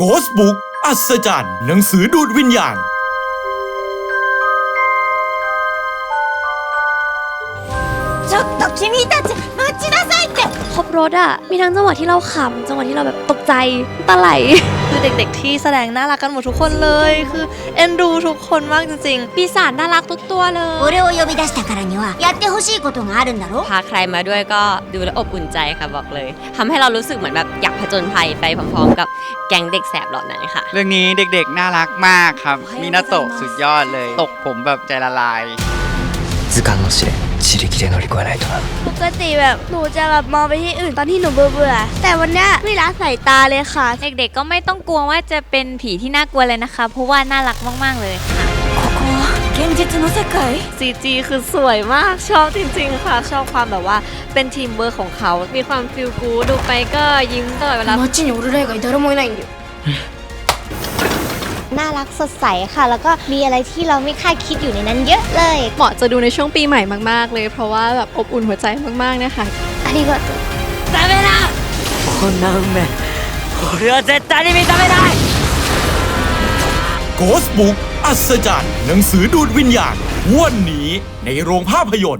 Ghost Book อัศจรรย์หนังสือดูดวิญญาณ ちょっと君たち待ちなさいって ค รบรถอะมีทั้งจังหวะที่เราขำจังหวะที่เราแบบตกใจตาไหล คือเด็กๆที่แสดงน่ารักกันหมดทุกคนเลย คือเอ็นดูทุกคนมากจริง ปีศาจน่ารักทุกตัวเลย 俺を呼び出したからにはやってほしいことがあるんだろ พาใครมาด้วยก็ดูแลวอบอุ่นใจค่ะบอกเลยทำให้เรารู้สึกเหมือนแบบอยากผจญภัยไปพร้อมๆ กับแก๊งเด็กแสบเหล่านั้นค่ะ เรื่องนี้เด็กๆ น่ารักมากครับ มีนาโตะสุดยอดเลย ตกผมแบบใจละลาย 図鑑の試練自力で乗り越えないとな ปกติแบบหนูจะแบบมองไปที่อื่นตอนที่หนูเบื่อเบื่อๆแต่วันเนี้ยไม่ละสายตาเลยค่ะ เด็กๆก็ไม่ต้องกลัวว่าจะเป็นผีที่น่ากลัวเลยนะคะ เพราะว่าน่ารักมากๆเลยค่ะ 現実の世界 ๆ CG คือสวยมากชอบจริง ๆ ค่ะ ชอบความแบบว่าเป็นทีมเวิร์คของเขา มีความฟิลกูดูไปก็ยิ้มตลอดเวลา 街に俺ら以外誰もいないんだよ น่ารักสดใสค่ะ แล้วก็มีอะไรที่เราไม่คาดคิดอยู่ในนั้นเยอะเลย เหมาะจะดูในช่วงปีใหม่มาก ๆ เลย เพราะว่าแบบอบอุ่นหัวใจมาก ๆ นะคะ ありがとうこんな運命俺は絶対に認めない Ghost Book อัศจรรย์หนังสือดูดวิญญาณ วันนี้ในโรงภาพยนตร์